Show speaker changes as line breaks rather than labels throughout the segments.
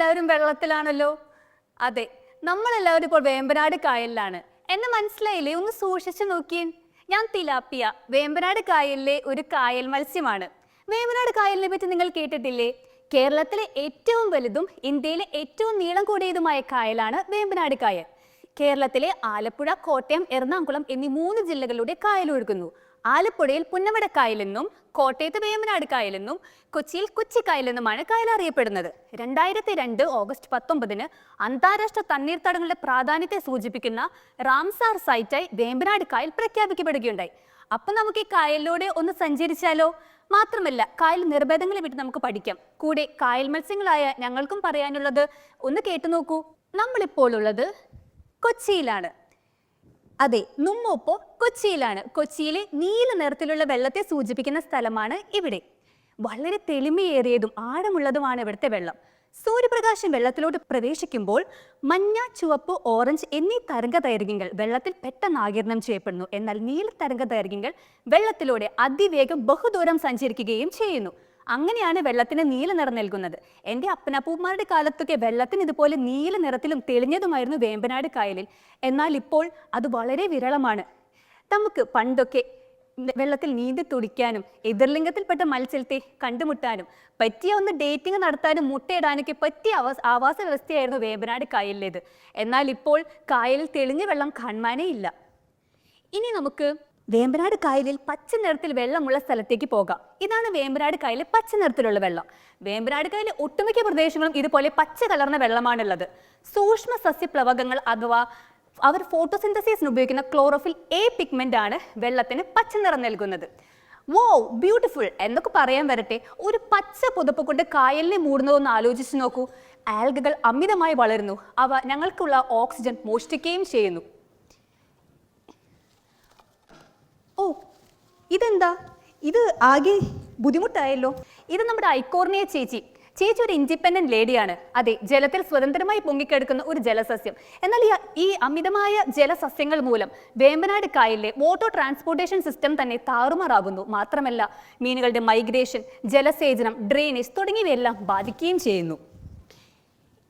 എല്ലാവരും വെള്ളത്തിലാണല്ലോ? അതെ നമ്മളെല്ലാവരും ഇപ്പോൾ വേമ്പനാട് കായലിലാണ്. എന്നെ മനസ്സിലായില്ലേ? ഒന്ന് സൂക്ഷിച്ചു നോക്കിയേ. ഞാൻ തിലാപ്പിയ വേമ്പനാട് കായലിലെ ഒരു കായൽ മത്സ്യമാണ്. വേമ്പനാട് കായലിനെ പറ്റി നിങ്ങൾ കേട്ടിട്ടില്ലേ? കേരളത്തിലെ ഏറ്റവും വലുതും ഇന്ത്യയിലെ ഏറ്റവും നീളം കൂടിയതുമായ കായലാണ് വേമ്പനാട് കായൽ. കേരളത്തിലെ ആലപ്പുഴ കോട്ടയം എറണാകുളം എന്നീ മൂന്ന് ജില്ലകളിലൂടെ കായൽ ഒഴുകുന്നു. ആലപ്പുഴയിൽ പുന്നമടക്കായലെന്നും കോട്ടയത്ത് വേമ്പനാട് കായലെന്നും കൊച്ചിയിൽ കൊച്ചിക്കായലെന്നുമാണ് കായൽ അറിയപ്പെടുന്നത്. രണ്ടായിരത്തി രണ്ട് ഓഗസ്റ്റ് പത്തൊമ്പതിന് അന്താരാഷ്ട്ര തണ്ണീർത്തടങ്ങളുടെ പ്രാധാന്യത്തെ സൂചിപ്പിക്കുന്ന റാംസാർ സൈറ്റായി വേമ്പനാട് കായൽ പ്രഖ്യാപിക്കപ്പെടുകയുണ്ടായി. അപ്പൊ നമുക്ക് ഈ കായലിലൂടെ ഒന്ന് സഞ്ചരിച്ചാലോ? മാത്രമല്ല കായൽ നിർഭേദങ്ങളെ വിട്ട് നമുക്ക് പഠിക്കാം. കൂടെ കായൽ മത്സ്യങ്ങളായ ഞങ്ങൾക്കും പറയാനുള്ളത് ഒന്ന് കേട്ടു നോക്കൂ. നമ്മളിപ്പോൾ ഉള്ളത് കൊച്ചിയിലാണ്. അതെ നുമ്മോപ്പോ കൊച്ചിയിലാണ്. കൊച്ചിയിലെ നീല നിറത്തിലുള്ള വെള്ളത്തെ സൂചിപ്പിക്കുന്ന സ്ഥലമാണ് ഇവിടെ. വളരെ തെളിമയേറിയതും ആഴമുള്ളതുമാണ് ഇവിടുത്തെ വെള്ളം. സൂര്യപ്രകാശം വെള്ളത്തിലോട്ട് പ്രവേശിക്കുമ്പോൾ മഞ്ഞ ചുവപ്പ് ഓറഞ്ച് എന്നീ തരംഗ ദൈർഘ്യങ്ങൾ വെള്ളത്തിൽ പെട്ടെന്ന് ആകിരണം ചെയ്യപ്പെടുന്നു. എന്നാൽ നീല തരംഗ ദൈർഘ്യങ്ങൾ വെള്ളത്തിലൂടെ അതിവേഗം ബഹുദൂരം സഞ്ചരിക്കുകയും ചെയ്യുന്നു. അങ്ങനെയാണ് വെള്ളത്തിന് നീല നിറം നൽകുന്നത്. എന്റെ അപ്പനപ്പൂമാരുടെ കാലത്തൊക്കെ വെള്ളത്തിന് ഇതുപോലെ നീല നിറത്തിലും തെളിഞ്ഞതുമായിരുന്നു വേമ്പനാട് കായലിൽ. എന്നാൽ ഇപ്പോൾ അത് വളരെ വിരളമാണ്. നമുക്ക് പണ്ടൊക്കെ വെള്ളത്തിൽ നീന്തി തുടിക്കാനും എതിർലിംഗത്തിൽപ്പെട്ട മത്സ്യത്തെ കണ്ടുമുട്ടാനും പറ്റിയ ഒന്ന് ഡേറ്റിംഗ് നടത്താനും മുട്ടയിടാനൊക്കെ പറ്റിയ ആവാസ ആവാസ വ്യവസ്ഥയായിരുന്നു വേമ്പനാട് കായലിലേത്. എന്നാൽ ഇപ്പോൾ കായലിൽ തെളിഞ്ഞ വെള്ളം കാണുവാനേ ഇല്ല. ഇനി നമുക്ക് വേമ്പനാട് കായലിൽ പച്ച നിറത്തിൽ വെള്ളമുള്ള സ്ഥലത്തേക്ക് പോകാം. ഇതാണ് വേമ്പനാട് കായലിൽ പച്ച നിറത്തിലുള്ള വെള്ളം. വേമ്പനാട് കായലിലെ ഒട്ടുമിക്ക പ്രദേശങ്ങളും ഇതുപോലെ പച്ച കലർന്ന വെള്ളമാണുള്ളത്. സൂക്ഷ്മ സസ്യപ്ലവകങ്ങൾ അഥവാ അവർ ഫോട്ടോസിന്തസിസിന് ഉപയോഗിക്കുന്ന ക്ലോറോഫിൽ എ പിഗ്മെന്റ് ആണ് വെള്ളത്തിന് പച്ച നിറം നൽകുന്നത്. വോ ബ്യൂട്ടിഫുൾ. എന്നൊക്കെ പറയാൻ വരട്ടെ. ഒരു പച്ച പുതപ്പ് കൊണ്ട് കായലിനെ മൂടുന്നതൊന്ന് ആലോചിച്ച് നോക്കൂ. ആൽഗകൾ അമിതമായി വളരുന്നു. അവ ഞങ്ങൾക്കുള്ള ഓക്സിജൻ മോഷ്ടിക്കുകയും ചെയ്യുന്നു. ഓ ഇതെന്താ? ഇത് ആകെ ബുദ്ധിമുട്ടായല്ലോ. ഇത് നമ്മുടെ ഐക്കോർണിയ ചേച്ചി. ചേച്ചി ഒരു ഇൻഡിപെൻഡന്റ് ലേഡിയാണ് അതെ ജലത്തിൽ സ്വതന്ത്രമായി പൊങ്ങിക്കെടുക്കുന്ന ഒരു ജലസസ്യം. എന്നാൽ ഈ അമിതമായ ജലസസ്യങ്ങൾ മൂലം വേമ്പനാട് കായലിലെ വാട്ടർ ട്രാൻസ്പോർട്ടേഷൻ സിസ്റ്റം തന്നെ താറുമാറാകുന്നു. മാത്രമല്ല മീനുകളുടെ മൈഗ്രേഷൻ ജലസേചനം ഡ്രെയിനേജ് തുടങ്ങിയവയെല്ലാം ബാധിക്കുകയും ചെയ്യുന്നു.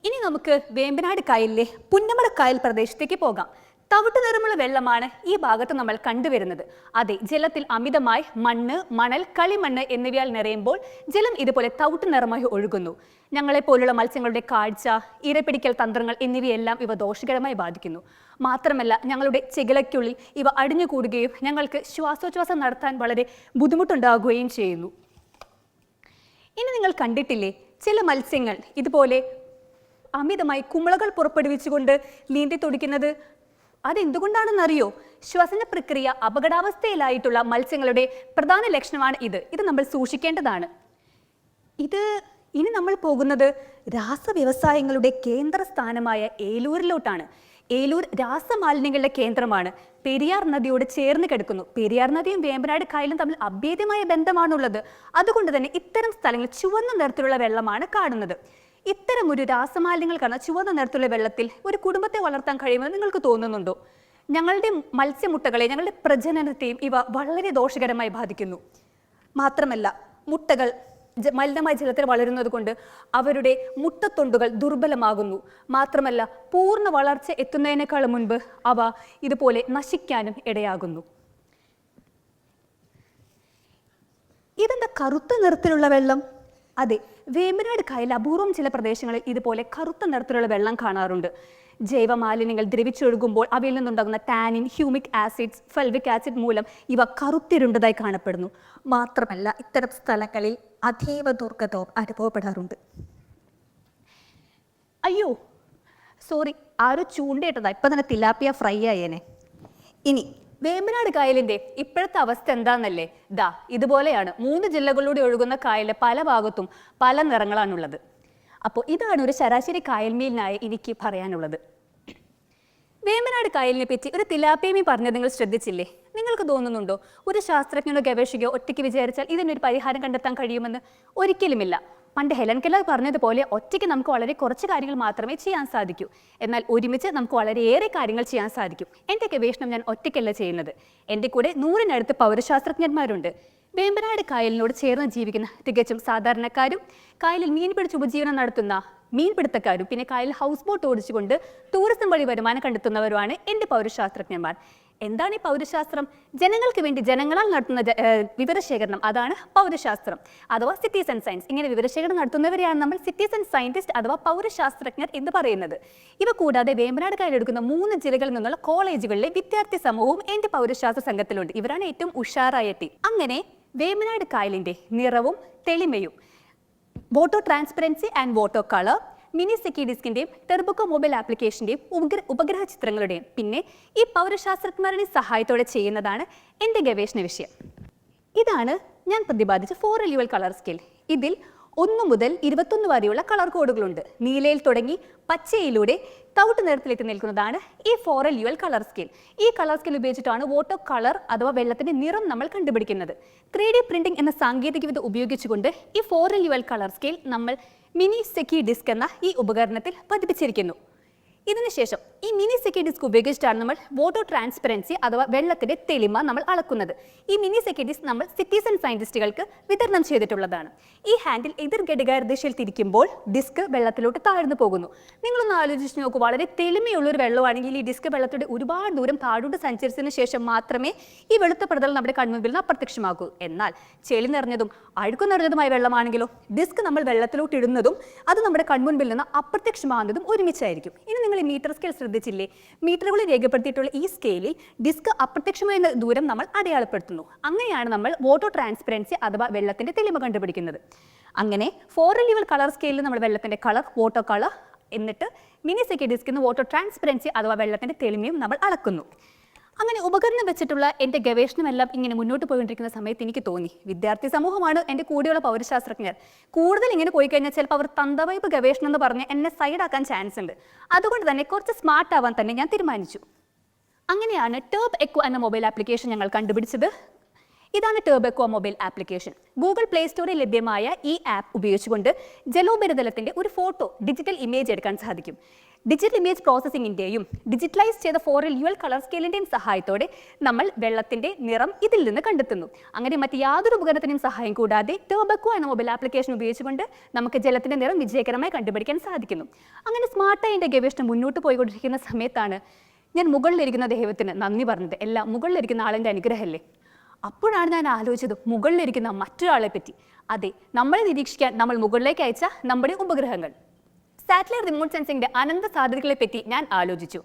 ഇനി നമുക്ക് വേമ്പനാട് കായലിലെ പുന്നമട കായൽ പ്രദേശത്തേക്ക് പോകാം. തവിട്ട് നിറമുള്ള വെള്ളമാണ് ഈ ഭാഗത്ത് നമ്മൾ കണ്ടുവരുന്നത്. അതെ ജലത്തിൽ അമിതമായി മണ്ണ് മണൽ കളിമണ്ണ് എന്നിവയാൽ നിറയുമ്പോൾ ജലം ഇതുപോലെ തവിട്ട് നിറമായി ഒഴുകുന്നു. ഞങ്ങളെ പോലുള്ള മത്സ്യങ്ങളുടെ കാഴ്ച ഇരപിടിക്കൽ തന്ത്രങ്ങൾ എന്നിവയെല്ലാം ഇവ ദോഷകരമായി ബാധിക്കുന്നു. മാത്രമല്ല ഞങ്ങളുടെ ചെകിളയ്ക്കുള്ളിൽ ഇവ അടിഞ്ഞുകൂടുകയും ഞങ്ങൾക്ക് ശ്വാസോച്ഛ്വാസം നടത്താൻ വളരെ ബുദ്ധിമുട്ടുണ്ടാകുകയും ചെയ്യുന്നു. ഇനി നിങ്ങൾ കണ്ടിട്ടില്ലേ ചില മത്സ്യങ്ങൾ ഇതുപോലെ അമിതമായി കുമിളകൾ പുറപ്പെടുവിച്ചുകൊണ്ട് നീന്തി തുടിക്കുന്നത്? അതെന്തുകൊണ്ടാണെന്നറിയോ? ശ്വസന പ്രക്രിയ അപകടാവസ്ഥയിലായിട്ടുള്ള മത്സ്യങ്ങളുടെ പ്രധാന ലക്ഷണമാണ് ഇത്. ഇത് നമ്മൾ സൂക്ഷിക്കേണ്ടതാണ്. ഇത് ഇനി നമ്മൾ പോകുന്നത് രാസവ്യവസായങ്ങളുടെ കേന്ദ്ര സ്ഥാനമായ ഏലൂരിലോട്ടാണ്. ഏലൂർ രാസമാലിന്യങ്ങളുടെ കേന്ദ്രമാണ്. പെരിയാർ നദിയോട് ചേർന്ന് കിടക്കുന്നു. പെരിയാർ നദിയും വേമ്പനാട് കായലും തമ്മിൽ അഭേദ്യമായ ബന്ധമാണുള്ളത്. അതുകൊണ്ട് തന്നെ ഇത്തരം സ്ഥലങ്ങളിൽ ചുവന്ന നിറത്തിലുള്ള വെള്ളമാണ് കാണുന്നത്. ഇത്തരം ഒരു രാസമാലിന്യങ്ങൾ കാരണം ചുവന്ന നിറത്തിലുള്ള വെള്ളത്തിൽ ഒരു കുടുംബത്തെ വളർത്താൻ കഴിയുമെന്ന് നിങ്ങൾക്ക് തോന്നുന്നുണ്ടോ? ഞങ്ങളുടെ മത്സ്യമുട്ടകളെ ഞങ്ങളുടെ പ്രജനനത്തെയും ഇവ വളരെ ദോഷകരമായി ബാധിക്കുന്നു. മാത്രമല്ല മുട്ടകൾ മലിനമായ ജലത്തിൽ വളരുന്നത് കൊണ്ട് അവരുടെ മുട്ടത്തൊണ്ടുകൾ ദുർബലമാകുന്നു. മാത്രമല്ല പൂർണ വളർച്ച എത്തുന്നതിനേക്കാൾ മുൻപ് അവ ഇതുപോലെ നശിക്കാനും ഇടയാകുന്നു. ഇതെന്താ കറുത്ത നിറത്തിലുള്ള വെള്ളം? അതെ വേമ്പനാട് കായൽ അപൂർവം ചില പ്രദേശങ്ങളിൽ ഇതുപോലെ കറുത്ത നിറത്തിലുള്ള വെള്ളം കാണാറുണ്ട്. ജൈവ മാലിന്യങ്ങൾ ദ്രവിച്ചൊഴുകുമ്പോൾ അവയിൽ നിന്നുണ്ടാകുന്ന tannin humic acids fulvic acid മൂലം ഇവ കറുത്തിരുണ്ടതായി കാണപ്പെടുന്നു. മാത്രമല്ല ഇത്തരം സ്ഥലങ്ങളിൽ അതീവ ദുർഗതവും അനുഭവപ്പെടാറുണ്ട്. അയ്യോ സോറി ആരോ ചൂണ്ടയിട്ടതാ. ഇപ്പൊ തന്നെ തിലാപ്പിയ ഫ്രൈ ആയേനെ. ഇനി വേമ്പനാട് കായലിന്റെ ഇപ്പോഴത്തെ അവസ്ഥ എന്താണെന്നല്ലേ ദാ ഇതുപോലെയാണ് മൂന്ന് ജില്ലകളിലൂടെ ഒഴുകുന്ന കായലിലെ പല ഭാഗത്തും പല നിറങ്ങളാണുള്ളത്. അപ്പോൾ ഇതാണ് ഒരു ശരാശരി കായൽമീലിനായി എനിക്ക് പറയാനുള്ളത്. വേമ്പനാട് കായലിനെ പറ്റി ഒരു തിലാപ്പേമി പറഞ്ഞത് നിങ്ങൾ ശ്രദ്ധിച്ചില്ലേ? നിങ്ങൾക്ക് തോന്നുന്നുണ്ടോ? ഒരു ശാസ്ത്രജ്ഞനോ ഗവേഷകയോ ഒറ്റയ്ക്ക് വിചാരിച്ചാൽ ഇതിനൊരു പരിഹാരം കണ്ടെത്താൻ കഴിയുമെന്ന്? ഒരിക്കലുമില്ല. പണ്ട് ഹെലൻ കെല്ലർ പറഞ്ഞതുപോലെ ഒറ്റയ്ക്ക് നമുക്ക് വളരെ കുറച്ച് കാര്യങ്ങൾ മാത്രമേ ചെയ്യാൻ സാധിക്കൂ. എന്നാൽ ഒരുമിച്ച് നമുക്ക് വളരെയേറെ കാര്യങ്ങൾ ചെയ്യാൻ സാധിക്കും. എന്റെ ഗവേഷണം ഞാൻ ഒറ്റയ്ക്കല്ല ചെയ്യുന്നത്. എന്റെ കൂടെ നൂറിനടുത്ത് പൗരശാസ്ത്രജ്ഞന്മാരുണ്ട്. വേമ്പനാട് കായലിനോട് ചേർന്ന് ജീവിക്കുന്ന തികച്ചും സാധാരണക്കാരും കായലിൽ മീൻ പിടിച്ച് ഉപജീവനം നടത്തുന്ന മീൻപിടുത്തക്കാരും പിന്നെ കായലിൽ ഹൗസ് ബോട്ട് ഓടിച്ചുകൊണ്ട് ടൂറിസം വഴി വരുമാനം കണ്ടെത്തുന്നവരുമാണ് എന്റെ പൗരശാസ്ത്രജ്ഞന്മാർ. എന്താണ് ഈ പൗരശാസ്ത്രം? ജനങ്ങൾക്ക് വേണ്ടി ജനങ്ങളാൽ നടത്തുന്ന വിവരശേഖരണം അതാണ് പൗരശാസ്ത്രം. അഥവാ സിറ്റിസൺ സയൻസ് ഇങ്ങനെ വിവരശേഖരണം നടത്തുന്നവരെയാണ് നമ്മൾ സിറ്റിസൺ സയന്റിസ്റ്റ് അഥവാ പൗരശാസ്ത്രജ്ഞർ എന്ന് പറയുന്നത്. ഇവ കൂടാതെ വേമ്പനാട് കയ്യിലെടുക്കുന്ന മൂന്ന് ജില്ലകളിൽ നിന്നുള്ള കോളേജുകളിലെ വിദ്യാർത്ഥി സമൂഹവും എന്റെ പൗരശാസ്ത്ര സംഘത്തിലുണ്ട്. ഇവരാണ് ഏറ്റവും ഉഷാറായ ടീം അങ്ങനെ വേമ്പനാട് കായലിന്റെ നിറവും തെളിമയും water transparency and water colour mini Secchi ഡിസ്കിന്റെയും ടെർബുക്കോ mobile ആപ്ലിക്കേഷന്റെയും ഉപഗ്ര ഉപഗ്രഹ ചിത്രങ്ങളുടെയും പിന്നെ ഈ പൗരശാസ്ത്രജ്ഞരുടെ സഹായത്തോടെ ചെയ്യുന്നതാണ് എന്റെ ഗവേഷണ വിഷയം. ഇതാണ് ഞാൻ പ്രതിപാദിച്ച ഫോർ എലിവൽ കളർ സ്കെയിൽ ഇതിൽ ഒന്ന് മുതൽ ഇരുപത്തൊന്ന് വരെയുള്ള കളർ കോഡുകളുണ്ട് നീലയിൽ തുടങ്ങി പച്ചയിലൂടെ തവിട്ട് നിറത്തിലെത്തി നിൽക്കുന്നതാണ് ഈ Forel Ule colour scale ഈ കളർ സ്കെയിൽ ഉപയോഗിച്ചിട്ടാണ് വോട്ടോ കളർ അഥവാ വെള്ളത്തിന്റെ നിറം നമ്മൾ കണ്ടുപിടിക്കുന്നത്. ത്രീ ഡി പ്രിന്റിംഗ് എന്ന സാങ്കേതികവിദ്യ ഉപയോഗിച്ചുകൊണ്ട് ഈ Forel Ule colour scale നമ്മൾ മിനി സെക്കി ഡിസ്ക് എന്ന ഈ ഉപകരണത്തിൽ പതിപ്പിച്ചിരിക്കുന്നു. ഇതിനുശേഷം ഈ മിനി സെക്കൻഡ് ഡിസ്ക് ഉപയോഗിച്ചിട്ടാണ് നമ്മൾ വോട്ടോ ട്രാൻസ്പെറൻസി അഥവാ വെള്ളത്തിന്റെ തെളിമ നമ്മൾ അളക്കുന്നത്. ഈ മിനി സെക്കൻഡ് ഡിസ്ക് നമ്മൾ സിറ്റിസൺ സയന്റിസ്റ്റുകൾക്ക് വിതരണം ചെയ്തിട്ടുള്ളതാണ്. ഈ ഹാൻഡിൽ എതിർ ഘടികാര ദിശയിൽ തിരിക്കുമ്പോൾ ഡിസ്ക് വെള്ളത്തിലോട്ട് താഴ്ന്നു പോകുന്നു. നിങ്ങളൊന്ന് ആലോചിച്ച് നോക്കൂ വളരെ തെളിമയുള്ള ഒരു വെള്ളമാണെങ്കിൽ ഈ ഡിസ്ക് വെള്ളത്തിലൂടെ ഒരുപാട് ദൂരം താഴോട്ട് സഞ്ചരിച്ചതിന് ശേഷം മാത്രമേ ഈ വെളുത്ത പ്രതലം നമ്മുടെ കൺമുമ്പിൽ നിന്ന് അപ്രത്യക്ഷമാകൂ. എന്നാൽ ചെളി നിറഞ്ഞതും അഴുക്കു നിറഞ്ഞതുമായ വെള്ളമാണെങ്കിലോ ഡിസ്ക് നമ്മൾ വെള്ളത്തിലോട്ട് ഇടുന്നതും അത് നമ്മുടെ കൺമുൻപിൽ നിന്ന് അപ്രത്യക്ഷമാകുന്നതും ഒരുമിച്ചായിരിക്കും. ഇനി നിങ്ങൾ മീറ്റർ സ്കെയിൽ ശ്രദ്ധിച്ചില്ലേ? മീറ്ററുകളിൽ രേഖപ്പെടുത്തിയിട്ടുള്ള ഈ സ്കെയിലിൽ ഡിസ്ക് അപ്രത്യക്ഷമായ ദൂരം നമ്മൾ അടയാളപ്പെടുത്തുന്നു. അങ്ങനെയാണ് നമ്മൾ വോട്ടോ ട്രാൻസ്പെറൻസി അഥവാ വെള്ളത്തിന്റെ തെളിമ കണ്ടുപിടിക്കുന്നത്. അങ്ങനെ ഫോർ ലെവൽ കളർ സ്കെയിലിൽ നമ്മൾ വെള്ളത്തിന്റെ കളർ വോട്ടോ കളർ എന്നിട്ട് മിനി സെക്കി നിന്ന് വോട്ടോ ട്രാൻസ്പെറൻസി അഥവാ വെള്ളത്തിന്റെ തെളിമയും നമ്മൾ അളക്കുന്നു. അങ്ങനെ ഉപകരണം വെച്ചിട്ടുള്ള എന്റെ ഗവേഷണമെല്ലാം ഇങ്ങനെ മുന്നോട്ട് പോയിക്കൊണ്ടിരിക്കുന്ന സമയത്ത് എനിക്ക് തോന്നി. വിദ്യാർത്ഥി സമൂഹമാണ് എന്റെ കൂടെയുള്ള പൗരശാസ്ത്രജ്ഞർ. കൂടുതൽ ഇങ്ങനെ പോയി കഴിഞ്ഞാൽ ചിലപ്പോൾ അവർ തന്തവൈപ്പ് ഗവേഷണം എന്ന് പറഞ്ഞ് എന്നെ സൈഡാക്കാൻ ചാൻസ് ഉണ്ട്. അതുകൊണ്ട് തന്നെ കുറച്ച് സ്മാർട്ട് ആവാൻ തന്നെ ഞാൻ തീരുമാനിച്ചു. അങ്ങനെയാണ് ടേബ് എക്കോ എന്ന മൊബൈൽ ആപ്ലിക്കേഷൻ ഞങ്ങൾ കണ്ടുപിടിച്ചത്. ഇതാണ് ടേബ് എക്കോ മൊബൈൽ ആപ്ലിക്കേഷൻ ഗൂഗിൾ പ്ലേ സ്റ്റോറിൽ ലഭ്യമായ ഈ ആപ്പ് ഉപയോഗിച്ചുകൊണ്ട് ജലോപരിതലത്തിന്റെ ഒരു ഫോട്ടോ ഡിജിറ്റൽ ഇമേജ് എടുക്കാൻ സാധിക്കും. ഡിജിറ്റൽ ഇമേജ് പ്രോസസ്സിംഗിന്റെയും ഡിജിറ്റലൈസ് ചെയ്ത ഫോറിൽ യുവൽ കളർ സ്കെയിലിന്റെയും സഹായത്തോടെ നമ്മൾ വെള്ളത്തിന്റെ നിറം ഇതിൽ നിന്ന് കണ്ടെത്തുന്നു. അങ്ങനെ മറ്റ് യാതൊരു ഉപകരണത്തിനും സഹായം കൂടാതെ ടേബക്കോ എന്ന മൊബൈൽ ആപ്ലിക്കേഷൻ ഉപയോഗിച്ചുകൊണ്ട് നമുക്ക് ജലത്തിന്റെ നിറം വിജയകരമായി കണ്ടുപിടിക്കാൻ സാധിക്കുന്നു. അങ്ങനെ സ്മാർട്ടായി എന്റെ ഗവേഷണം മുന്നോട്ട് പോയിക്കൊണ്ടിരിക്കുന്ന സമയത്താണ് ഞാൻ മുകളിലിരിക്കുന്ന ദൈവത്തിന് നന്ദി പറഞ്ഞത്. എല്ലാം മുകളിലിരിക്കുന്ന ആളിന്റെ അനുഗ്രഹമല്ലേ? അപ്പോഴാണ് ഞാൻ ആലോചിച്ചത് മുകളിലിരിക്കുന്ന മറ്റൊരാളെ പറ്റി അതെ നമ്മളെ നിരീക്ഷിക്കാൻ നമ്മൾ മുകളിലേക്ക് അയച്ച നമ്മുടെ ഉപഗ്രഹങ്ങൾ. സാറ്റലൈറ്റ് റിമോട്ട് സെൻസിംഗിന്റെ അനന്ത സാധ്യതകളെ പറ്റി ഞാൻ ആലോചിച്ചു.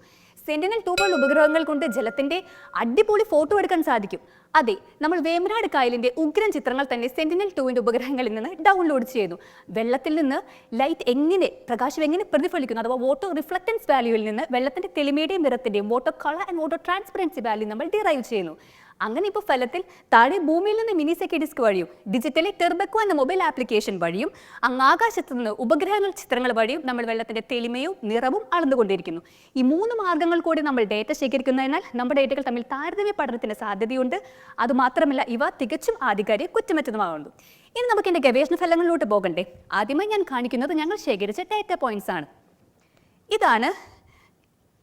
സെന്റിനൽ ടൂ പോലുള്ള ഉപഗ്രഹങ്ങൾ കൊണ്ട് ജലത്തിന്റെ അടിപൊളി ഫോട്ടോ എടുക്കാൻ സാധിക്കും. അതെ നമ്മൾ വേമനാട് കായലിന്റെ ഉഗ്രൻ ചിത്രങ്ങൾ തന്നെ സെന്റിനൽ ടൂവിന്റെ ഉപഗ്രഹങ്ങളിൽ നിന്ന് ഡൗൺലോഡ് ചെയ്തു. വെള്ളത്തിൽ നിന്ന് ലൈറ്റ് എങ്ങനെ പ്രകാശം എങ്ങനെ പ്രതിഫലിക്കുന്നു അഥവാ വോട്ടോ റിഫ്ലക്റ്റൻസ് വാല്യൂവിൽ നിന്ന് വെള്ളത്തിന്റെ തെളിമയുടെയും നിറത്തിന്റെയും water colour and water transparency value നമ്മൾ ഡിറൈവ് ചെയ്യുന്നു. അങ്ങനെ ഇപ്പോൾ ഫലത്തിൽ താഴെ ഭൂമിയിൽ നിന്ന് മിനി സെക്കി ഡിസ്ക് വഴിയും ഡിജിറ്റലി ടെർബക്കോ എന്ന മൊബൈൽ ആപ്ലിക്കേഷൻ വഴിയും അങ്ങ് ആകാശത്ത് നിന്ന് ഉപഗ്രഹങ്ങൾ ചിത്രങ്ങൾ വഴിയും നമ്മൾ വെള്ളത്തിന്റെ തെളിമയും നിറവും അളന്നുകൊണ്ടിരിക്കുന്നു. ഈ മൂന്ന് മാർഗങ്ങൾ കൂടി നമ്മൾ ഡേറ്റ ശേഖരിക്കുന്നതിനാൽ നമ്മുടെ ഡേറ്റകൾ തമ്മിൽ താരതമ്യ പഠനത്തിന് സാധ്യതയുണ്ട്. അതുമാത്രമല്ല ഇവ തികച്ചും ആധികാരിക കുറ്റമറ്റതുമാകുന്നു ഇനി നമുക്ക് എന്റെ ഗവേഷണ ഫലങ്ങളിലോട്ട് പോകണ്ടേ. ആദ്യമായി ഞാൻ കാണിക്കുന്നത് ഞങ്ങൾ ശേഖരിച്ച ഡേറ്റ പോയിന്റ്സ് ആണ്. ഇതാണ്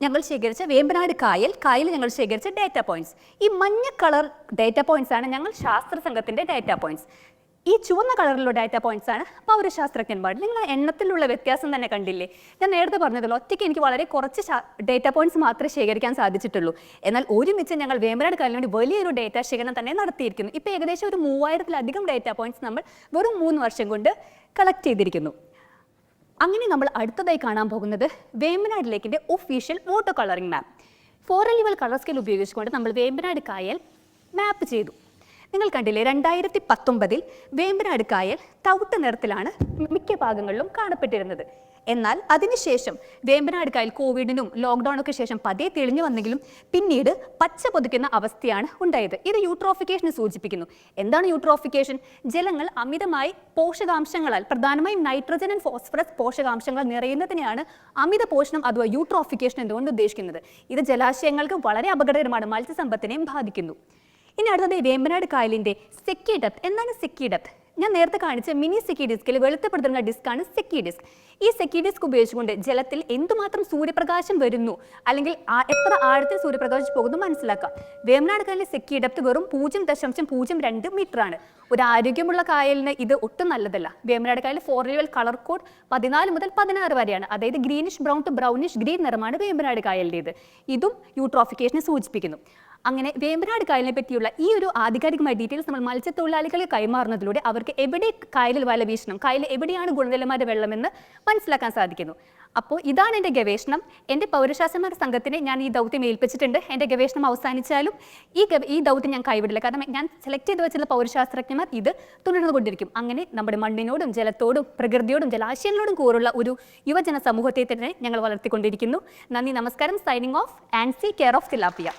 ഞങ്ങൾ ശേഖരിച്ച വേമ്പനാട് കായൽ കായൽ ഞങ്ങൾ ശേഖരിച്ച ഡേറ്റ പോയിന്റ്സ് ഈ മഞ്ഞ കളർ ഡേറ്റ പോയിന്റ്സ് ആണ് ഞങ്ങൾ ശാസ്ത്ര സംഘത്തിന്റെ ഡേറ്റ പോയിന്റ്സ് ഈ ചുവന്ന കളറിലുള്ള ഡാറ്റ പോയിന്റ്സ് ആണ് പൗരശാസ്ത്രജ്ഞന്മാർ. നിങ്ങൾ എണ്ണത്തിലുള്ള വ്യത്യാസം തന്നെ കണ്ടില്ലേ? ഞാൻ നേരത്തെ പറഞ്ഞതല്ലോ ഒറ്റയ്ക്ക് എനിക്ക് വളരെ കുറച്ച് ഡേറ്റ പോയിന്റ്സ് മാത്രമേ ശേഖരിക്കാൻ സാധിച്ചിട്ടുള്ളൂ. എന്നാൽ ഒരുമിച്ച് ഞങ്ങൾ വേമ്പനാട് കാലിന് വേണ്ടി വലിയൊരു ഡേറ്റ ശേഖരണം തന്നെ നടത്തിയിരിക്കുന്നു. ഇപ്പോൾ ഏകദേശം ഒരു മൂവായിരത്തിലധികം ഡേറ്റ പോയിന്റ്സ് നമ്മൾ വെറും മൂന്ന് വർഷം കൊണ്ട് കളക്ട് ചെയ്തിരിക്കുന്നു. അങ്ങനെ നമ്മൾ അടുത്തതായി കാണാൻ പോകുന്നത് Vembanad ലേക്കിന്റെ official water colouring map four level colour scale ഉപയോഗിച്ചുകൊണ്ട് നമ്മൾ വേമ്പനാട് കായൽ മാപ്പ് ചെയ്തു. നിങ്ങൾ കണ്ടില്ലേ രണ്ടായിരത്തി പത്തൊമ്പതിൽ വേമ്പനാട് കായൽ തവിട്ട് നിറത്തിലാണ് മിക്ക ഭാഗങ്ങളിലും കാണപ്പെട്ടിരുന്നത്. എന്നാൽ അതിനുശേഷം വേമ്പനാട് കായൽ കോവിഡിനും ലോക്ക്ഡൌണൊക്കെ ശേഷം പതിയെ തെളിഞ്ഞു വന്നെങ്കിലും പിന്നീട് പച്ച പൊതിക്കുന്ന അവസ്ഥയാണ് ഉണ്ടായത്. ഇത് യൂട്രോഫിക്കേഷനെ സൂചിപ്പിക്കുന്നു. എന്താണ് യൂട്രോഫിക്കേഷൻ ജലങ്ങൾ അമിതമായി പോഷകാംശങ്ങളാൽ പ്രധാനമായും നൈട്രജൻ ആൻഡ് ഫോസ്ഫറസ് പോഷകാംശങ്ങൾ നിറയുന്നതിനെയാണ് അമിത പോഷണം അഥവാ യൂട്രോഫിക്കേഷൻ എന്തുകൊണ്ട് ഉദ്ദേശിക്കുന്നത്? ഇത് ജലാശയങ്ങൾക്ക് വളരെ അപകടകരമാണ് മത്സ്യസമ്പത്തിനെയും ബാധിക്കുന്നു. ഇനി അടുത്തത് വേമ്പനാട് കായലിന്റെ സെക്കി ഡെപ്ത് എന്താണ് സെക്കി ഡെപ്ത് ഞാൻ നേരത്തെ കാണിച്ച മിനി സെക്കി ഡിസ്കിൽ വെളുത്തപ്പെടുത്തുന്ന ഡിസ്കാണ് സെക്കി ഡിസ്ക്. ഈ സെക്കി ഡിസ്ക് ഉപയോഗിച്ചുകൊണ്ട് ജലത്തിൽ എന്തുമാത്രം സൂര്യപ്രകാശം വരുന്നു അല്ലെങ്കിൽ എത്ര ആഴത്തിൽ സൂര്യപ്രകാശം പോകുന്നു മനസ്സിലാക്കാം. വേമനാട് കായലിലെ സെക്കി ഡെപ്ത് വെറും പൂജ്യം ദശാംശം പൂജ്യം രണ്ട് മീറ്റർ ആണ് ഒരു ആരോഗ്യമുള്ള കായലിന് ഇത് ഒട്ടും നല്ലതല്ല. വേമനാട് കായലിൽ ഫോർ ലെവൽ കളർ കോഡ് പതിനാല് മുതൽ പതിനാറ് വരെയാണ്. അതായത് greenish brown to brownish green നിറമാണ് വേമ്പനാട് കായലിന്റേത്. ഇതും യൂട്രോഫിക്കേഷനെ സൂചിപ്പിക്കുന്നു. അങ്ങനെ വേമ്പനാട് കായലിനെ പറ്റിയുള്ള ഈ ഒരു ആധികാരികമായ ഡീറ്റെയിൽസ് നമ്മൾ മത്സ്യത്തൊഴിലാളികളെ കൈമാറുന്നതിലൂടെ അവർക്ക് എവിടെ കായലിൽ വല വീശണം കായലിൽ എവിടെയാണ് ഗുണനിലവാര വെള്ളമെന്ന് മനസ്സിലാക്കാൻ സാധിക്കുന്നു. അപ്പോൾ ഇതാണ് എന്റെ ഗവേഷണം. എന്റെ പൗരശാസ്ത്രമാർ സംഘത്തിനെ ഞാൻ ഈ ദൗത്യം ഏൽപ്പിച്ചിട്ടുണ്ട്. എന്റെ ഗവേഷണം അവസാനിച്ചാലും ഈ ഈ ദൗത്യം ഞാൻ കൈവിടില്ല. കാരണം ഞാൻ സെലക്ട് ചെയ്ത് വെച്ചുള്ള പൗരശാസ്ത്രജ്ഞന്മാർ ഇത് തുടർന്നുകൊണ്ടിരിക്കും. അങ്ങനെ നമ്മുടെ മണ്ണിനോടും ജലത്തോടും പ്രകൃതിയോടും ജലാശയങ്ങളോടും കൂറുള്ള ഒരു യുവജന സമൂഹത്തെ തന്നെ ഞങ്ങൾ വളർത്തിക്കൊണ്ടിരിക്കുന്നു. നന്ദി നമസ്കാരം. Signing off Ancy care of tilapia